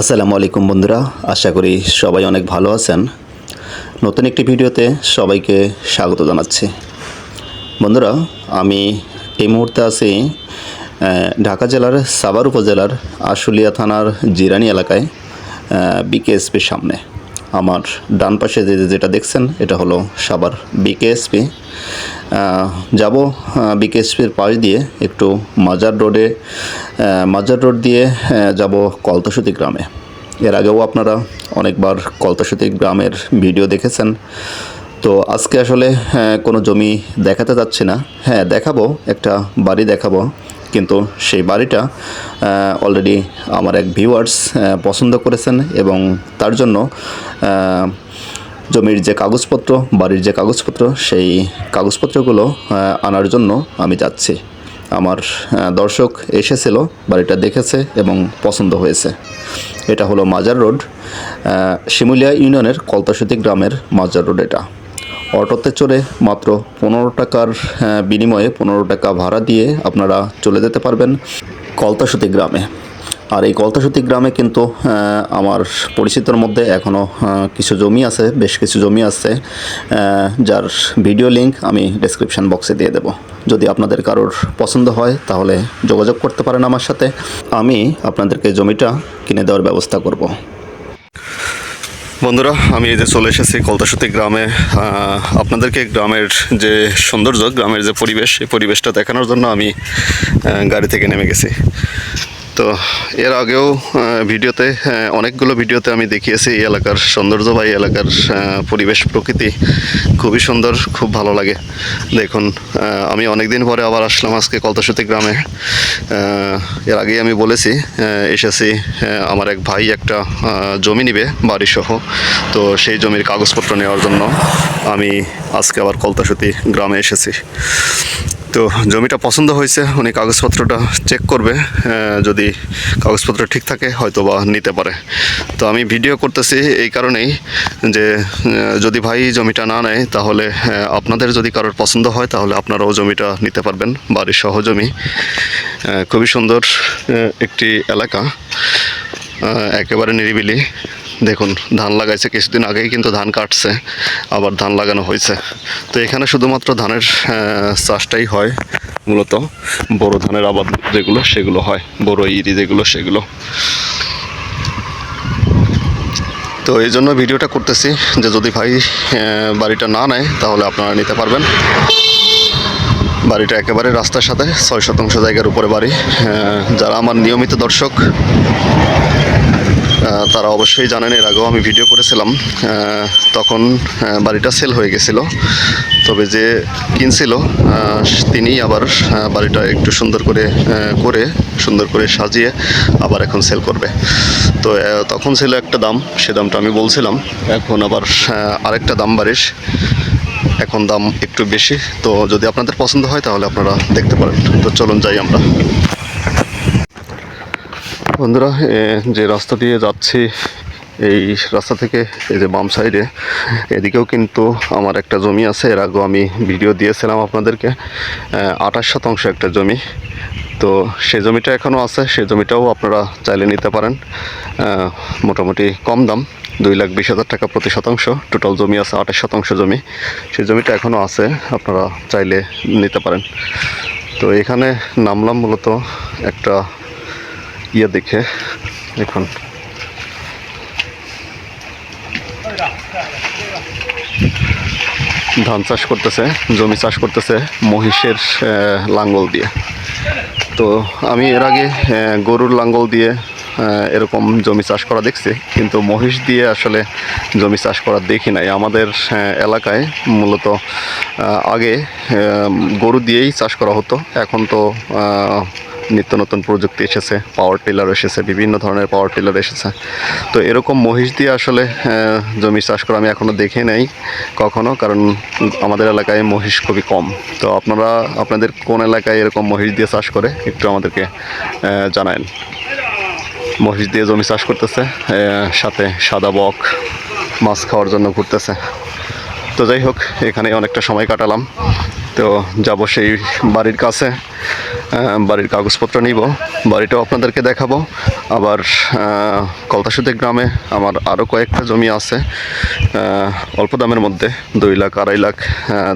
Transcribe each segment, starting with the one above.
আসসালামু আলাইকুম বন্ধুরা, আশা করি সবাই অনেক ভালো আছেন। নতুন একটি ভিডিওতে সবাইকে স্বাগত জানাচ্ছি। বন্ধুরা, আমি এই মুহূর্তে আছি ঢাকা জেলার সাভার উপজেলার আশুলিয়া থানার জিরানি এলাকায় বিকেএসপির সামনে। আমার ডান পাশে যে যেটা দেখছেন, এটা হলো সাভার বিকেএসপি। যাব বিকেএসপির পাশ দিয়ে একটু মাজার রোডে মাজার রোড দিয়ে যাব কলতসুতি গ্রামে। এর আগেও আপনারা অনেকবার কলতসুতি গ্রামের ভিডিও দেখেছেন। তো আজকে আসলে কোনো জমি দেখাতে যাচ্ছি না। হ্যাঁ দেখাবো, একটা বাড়ি দেখাবো। কিন্তু সেই বাড়িটা অলরেডি আমার এক ভিউয়ার্স পছন্দ করেছেন এবং তার জন্য জমির যে কাগজপত্র, বাড়ির যে কাগজপত্র, সেই কাগজপত্রগুলো আনার জন্য আমি যাচ্ছি। আমার দর্শক এসেছিল, বাড়িটা দেখেছে এবং পছন্দ হয়েছে। এটা হলো মাজার রোড শিমুলিয়া ইউনিয়নের কলতাসুতি গ্রামের মাজার রোড এটা। অটোতে চড়ে মাত্র পনেরো টাকার বিনিময়ে পনেরো টাকা ভাড়া দিয়ে আপনারা চলে যেতে পারবেন কলতাসুতি গ্রামে। আর এই কলতাসুতি গ্রামে কিন্তু আমার পরিচিতর মধ্যে এখনও কিছু জমি আছে, বেশ কিছু জমি আছে যার ভিডিও লিংক আমি ডেসক্রিপশন বক্সে দিয়ে দেব। যদি আপনাদের কারোর পছন্দ হয়, তাহলে যোগাযোগ করতে পারেন আমার সাথে। আমি আপনাদেরকে জমিটা কিনে দেওয়ার ব্যবস্থা করব। বন্ধুরা, আমি এই যে চলে এসেছি কলতাসুতি গ্রামে। আপনাদেরকে গ্রামের যে সৌন্দর্য, গ্রামের যে পরিবেশ সেই পরিবেশটা দেখানোর জন্য আমি গাড়ি থেকে নেমে গেছি। তো এর আগেও ভিডিওতে অনেকগুলো ভিডিওতে আমি দেখিয়েছি এই এলাকার সৌন্দর্য বা এলাকার পরিবেশ, প্রকৃতি খুবই সুন্দর, খুব ভালো লাগে। দেখুন আমি অনেক দিন পরে আবার আসলাম আজকে কলতাসুতি গ্রামে। এর আগেই আমি বলেছি এসেছি আমার এক ভাই একটা জমি নিবে বাড়ি সহ তো সেই জমির কাগজপত্র নেওয়ার জন্য আমি আজকে আবার কলতাসুতি গ্রামে এসেছি। তো জমিটা পছন্দ হয়েছে, উনি কাগজপত্রটা চেক করবে যদি কাগজপত্র ঠিক থাকে হয়তো বা নিতে পারে। তো আমি ভিডিও করতেছি এই কারণেই যে যদি ভাই জমিটা না নেয়, তাহলে আপনাদের যদি কারোর পছন্দ হয়, তাহলে আপনারাও জমিটা নিতে পারবেন, বাড়ির সহজমি। খুবই সুন্দর একটি এলাকা একেবারে নিরিবিলি। দেখুন, ধান লাগাইছে, কিছুদিন আগেই কিন্তু ধান কাটছে, আবার ধান লাগানো হয়েছে। তো এখানে শুধুমাত্র ধানের চাষটাই হয়, মূলত। বড় ধানের আবাদ যেগুলো, সেগুলো হয়। বড় ইরি যেগুলো, সেগুলো। তো এই জন্য ভিডিওটা করতেছি যে যদি ভাই বাড়িটা না নেয়, তাহলে আপনারা নিতে পারবেন। বাড়িটা একেবারে রাস্তার সাথে, ছয় শতাংশ জায়গার উপরে বাড়ি। যারা আমার নিয়মিত দর্শক তারা অবশ্যই জানেন, এর আগেও আমি ভিডিও করেছিলাম তখন বাড়িটা সেল হয়ে গেছিল। তবে যে কিনছিল তিনি আবার বাড়িটা একটু সুন্দর করে করে, সুন্দর করে সাজিয়ে আবার এখন সেল করবে। তো তখন ছিল একটা দাম, সে দামটা আমি বলছিলাম। এখন আবার আরেকটা দাম বাড়িস। এখন দাম একটু বেশি। তো যদি আপনাদের পছন্দ হয়, তাহলে আপনারা দেখতে পারেন। তো চলুন যাই আমরা। বন্ধুরা যে রাস্তা দিয়ে যাচ্ছি, এই রাস্তা থেকে, এই যে বাম সাইডে, এদিকেও কিন্তু আমার একটা জমি আছে। এর আগেও আমি ভিডিও দিয়েছিলাম আপনাদেরকে। আঠাশ শতাংশ একটা জমি। তো সেই জমিটা এখনও আছে। সেই জমিটাও আপনারা চাইলে নিতে পারেন। মোটামুটি কম দাম, দুই লাখ বিশ হাজার টাকা প্রতি শতাংশ। টোটাল জমি আছে আঠাশ শতাংশ জমি। সেই জমিটা এখনও আছে। আপনারা চাইলে নিতে পারেন। তো এখানে নামলাম মূলত একটা ইয়ে দেখে দেখুন। ধান চাষ করতেছে, জমি চাষ করতেছে মহিষের লাঙ্গল দিয়ে। তো আমি এর আগে গরুর লাঙ্গল দিয়ে এরকম জমি চাষ করা দেখছি, কিন্তু মহিষ দিয়ে আসলে জমি চাষ করা দেখি নাই। আমাদের এলাকায় মূলত আগে গরু দিয়েই চাষ করা হতো। এখন তো নিত্য নতুন প্রযুক্তি এসেছে পাওয়ার টিলার এসেছে, বিভিন্ন ধরনের পাওয়ার টিলার এসেছে। তো এরকম মহিষ দিয়ে আসলে জমি চাষ করা আমি এখনও দেখে নেই, কখনো, কারণ আমাদের এলাকায় মহিষ খুবই কম। তো আপনারা, আপনাদের কোন এলাকায় এরকম মহিষ দিয়ে চাষ করে, একটু আমাদেরকে জানান মহিষ দিয়ে জমি চাষ করতেছে সাথে সাদা বক, মাছ খাওয়ার জন্য ঘুরতেছে। তো যাই হোক, এখানে অনেকটা সময় কাটালাম। তো যাব সেই বাড়ির কাছে। বাড়ির কাগজপত্র নিব বাড়িটাও আপনাদেরকে দেখাবো। আবার আহ, কলতাসুতে গ্রামে আমার আরও কয়েকটা জমি আছে অল্প দামের মধ্যে দুই লাখ আড়াই লাখ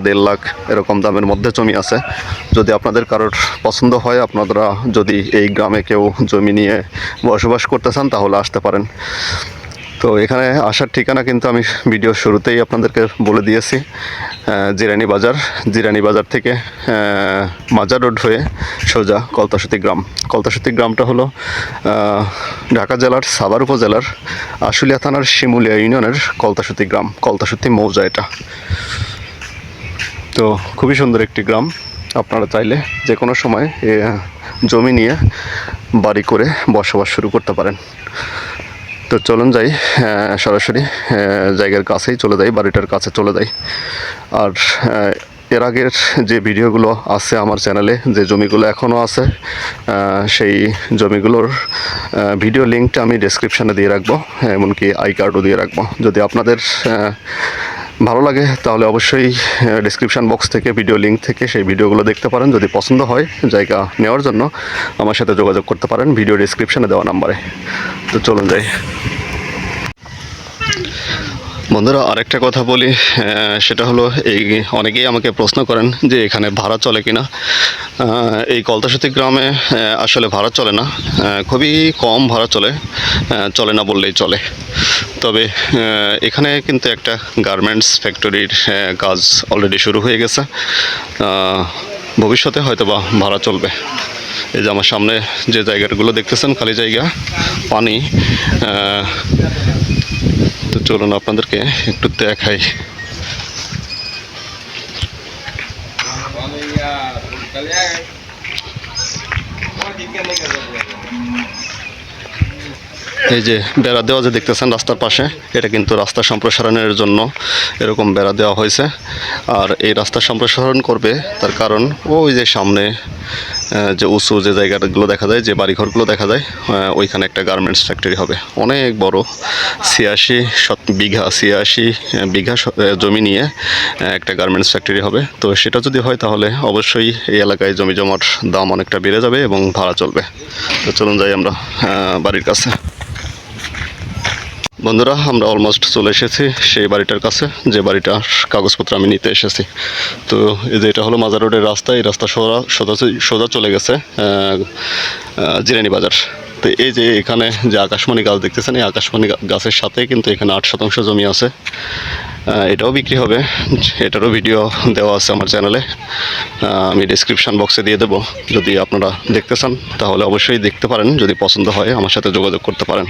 দেড় লাখ এরকম দামের মধ্যে জমি আছে। যদি আপনাদের কারোর পছন্দ হয় আপনারা যদি এই গ্রামে কেউ জমি নিয়ে বসবাস করতে চান তাহলে আসতে পারেন। তো এখানে আসার ঠিকানা কিন্তু আমি ভিডিও শুরুতেই আপনাদেরকে বলে দিয়েছি। জিরানি বাজার জিরানি বাজার থেকে মাজার রোড হয়ে সোজা কলতাসতী গ্রাম। কলতাসতী গ্রামটা হলো ঢাকা জেলার সাভার উপজেলার আশুলিয়া থানার শিমুলিয়া ইউনিয়নের কলতাসতী গ্রাম। কলতাসতী মৌজা এটা। তো খুবই সুন্দর একটি গ্রাম। আপনারা চাইলে যে কোনো সময় জমি নিয়ে বাড়ি করে বসবাস শুরু করতে পারেন। তো চলুন যাই সরাসরি জায়গার কাছেই চলে যাই, বাড়িটার কাছে চলে যাই। আর এর আগের যে ভিডিওগুলো আছে আমার চ্যানেলে, যে জমিগুলো এখনও আছে সেই জমিগুলোর ভিডিও লিঙ্কটা আমি ডেসক্রিপশানে দিয়ে রাখব, এমনকি আই কার্ডও দিয়ে রাখব। যদি আপনাদের ভালো লাগে, তাহলে অবশ্যই ডিসক্রিপশান বক্স থেকে ভিডিও লিঙ্ক থেকে সেই ভিডিওগুলো দেখতে পারেন। যদি পছন্দ হয়, জায়গা নেওয়ার জন্য আমার সাথে যোগাযোগ করতে পারেন। ভিডিও ডিসক্রিপশানে দেওয়া নাম্বারে তো চলুন যাই। বন্ধুরা, আরেকটা কথা বলি সেটা হলো এই অনেকেই আমাকে প্রশ্ন করেন যে এখানে ভাড়া চলে কিনা। এই কলতাসতী গ্রামে আসলে ভাড়া চলে না। খুবই কম ভাড়া চলে চলে না বললেই চলে। তবে এখানে কিন্তু একটা গার্মেন্টস ফ্যাক্টরির কাজ অলরেডি শুরু হয়ে গেছে। ভবিষ্যতে হয়তো বা ভাড়া চলবে। এই যে আমার সামনে যে জায়গাগুলো দেখতেছেন, খালি জায়গা, পানি তো চলুন আপনাদেরকে একটু দেখাই। এই যে বেড়া দেওয়া যে দেখতেছেন রাস্তার পাশে, এটা কিন্তু রাস্তা সম্প্রসারণের জন্য এরকম বেড়া দেওয়া হয়েছে। আর এই রাস্তা সম্প্রসারণ করবে তার কারণ ওই যে সামনে যে উঁচু যে জায়গাগুলো দেখা যায়, যে বাড়িঘরগুলো দেখা যায় ওইখানে একটা গার্মেন্টস ফ্যাক্টরি হবে। অনেক বড়, ছিয়াশি শত বিঘা, ছিয়াশি বিঘা জমি নিয়ে একটা গার্মেন্টস ফ্যাক্টরি হবে। তো সেটা যদি হয় তাহলে অবশ্যই এই এলাকায় জমি জমার দাম অনেকটা বেড়ে যাবে এবং ভাড়া চলবে। তো চলুন যাই আমরা বাড়ির কাছে। বন্ধুরা, আমরা অলমোস্ট চলে এসেছি সেই বাড়িটার কাছে, যে বাড়িটার কাগজপত্র আমি নিতে এসেছি। তো এই যে এটা হলো মাজার রোডের রাস্তা, এই রাস্তা সোজা সোজা সোজা চলে গেছে জিরানি বাজার। তো এই যে এখানে যে আকাশমণি গাছ দেখতেছেন, এই আকাশমণি গাছের সাথে কিন্তু এখানে আট শতাংশ জমি আছে। এটাও বিক্রি হবে, এটারও ভিডিও দেওয়া আছে আমার চ্যানেলে। আমি ডিসক্রিপশান বক্সে দিয়ে দেবো, যদি আপনারা দেখতে চান, তাহলে অবশ্যই দেখতে পারেন, যদি পছন্দ হয়, আমার সাথে যোগাযোগ করতে পারেন।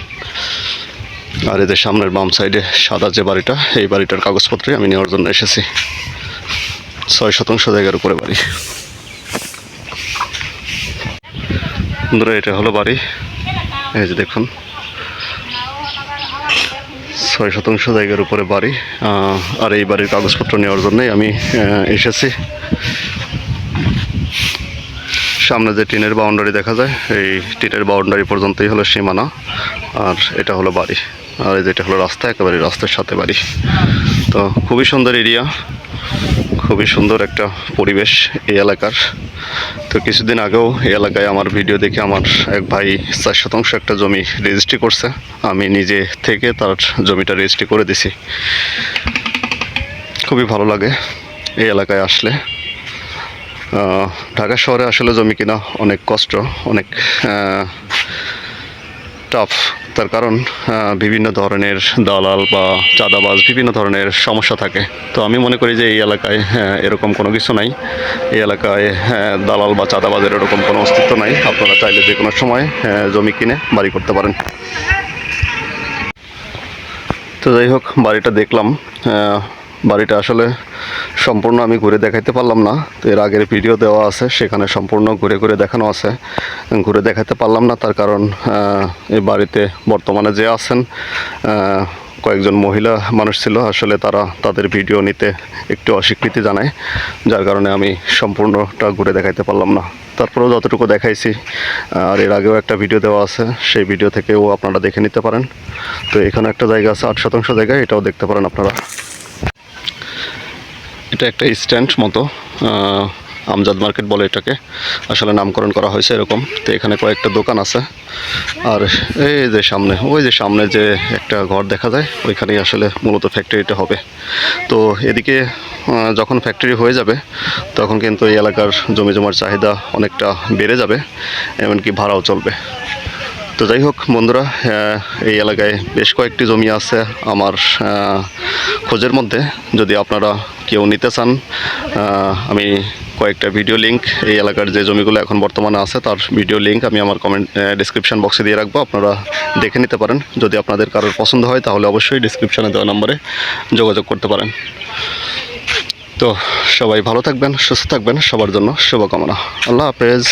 আর এদের সামনের বাম সাইডে সাদা যে বাড়িটা, এই বাড়িটার কাগজপত্রে আমি নেওয়ার জন্য এসেছি। ছয় শতাংশ জায়গার উপরে বাড়ি। এটা হলো বাড়ি। এই যে দেখুন, ছয় শতাংশ জায়গার উপরে বাড়ি। আর এই বাড়ির কাগজপত্র নেওয়ার জন্যই আমি এসেছি। সামনে যে টিনের বাউন্ডারি দেখা যায়, এই টিনের বাউন্ডারি পর্যন্তই হলো সীমানা, আর এটা হলো বাড়ি। আর এই যেটা হলো রাস্তা, একেবারে রাস্তার সাথে বাড়ি। তো খুবই সুন্দর এরিয়া খুবই সুন্দর একটা পরিবেশ এই এলাকার। তো কিছুদিন আগেও এই এলাকায় আমার ভিডিও দেখে আমার এক ভাই চার শতাংশ একটা জমি রেজিস্ট্রি করছে। আমি নিজে থেকে তার জমিটা রেজিস্ট্রি করে দিছি। খুবই ভালো লাগে এই এলাকায় আসলে। ঢাকা শহরে আসলে জমি কিনা অনেক কষ্ট, অনেক টাফ তার কারণ বিভিন্ন ধরনের দালাল বা চাঁদাবাজ, বিভিন্ন ধরনের সমস্যা থাকে। তো আমি মনে করি যে এই এলাকায় এরকম কোনো কিছু নাই। এই এলাকায় দালাল বা চাঁদাবাজের এরকম কোনো অস্তিত্ব নাই। আপনারা চাইলে যে কোনো সময় জমি কিনে বাড়ি করতে পারেন। তো যাই হোক, বাড়িটা দেখলাম। বাড়িটা আসলে সম্পূর্ণ আমি ঘুরে দেখাইতে পারলাম না। তো এর আগের ভিডিও দেওয়া আছে, সেখানে সম্পূর্ণ ঘুরে ঘুরে দেখানো আছে। ঘুরে দেখাতে পারলাম না, তার কারণ এই বাড়িতে বর্তমানে যে আছেন কয়েকজন মহিলা মানুষ ছিল, আসলে তারা তাদের ভিডিও নিতে একটু অস্বীকৃতি জানায়, যার কারণে আমি সম্পূর্ণটা ঘুরে দেখাইতে পারলাম না। তারপরেও যতটুকু দেখাইছি আর এর আগেও একটা ভিডিও দেওয়া আছে, সেই ভিডিও থেকেও আপনারা দেখে নিতে পারেন। তো এখানে একটা জায়গা আছে, আট শতাংশ জায়গায় এটাও দেখতে পারেন আপনারা। এটা একটা স্ট্যান্ড মতো আমজাদ মার্কেট বলে এটাকে। আসলে নামকরণ করা হয়েছে এরকম। তো এখানে কয়েকটা দোকান আছে। আর এই যে সামনে, ওই যে সামনে যে একটা ঘর দেখা যায়, ওইখানেই আসলে মূলত ফ্যাক্টরিটা হবে। তো এদিকে যখন ফ্যাক্টরি হয়ে যাবে, তখন কিন্তু এই এলাকার জমি জমার চাহিদা অনেকটা বেড়ে যাবে, এমনকি ভাড়াও চলবে। তো যাই হোক বন্ধুরা এই এলাকায় বেশ কয়েকটি জমি আছে আমার খোঁজের মধ্যে। যদি আপনারা কেউ নিতে চান আমি কয়েকটা ভিডিও লিঙ্ক এই এলাকার যে জমিগুলো এখন বর্তমানে আছে, তার ভিডিও লিঙ্ক আমি আমার কমেন্ট ডিসক্রিপশন বক্সে দিয়ে রাখব, আপনারা দেখে নিতে পারেন। যদি আপনাদের কারোর পছন্দ হয়, তাহলে অবশ্যই ডিসক্রিপশনে দেওয়া নম্বরে যোগাযোগ করতে পারেন। তো সবাই ভালো থাকবেন, সুস্থ থাকবেন, সবার জন্য শুভকামনা। আল্লাহ হাফেজ।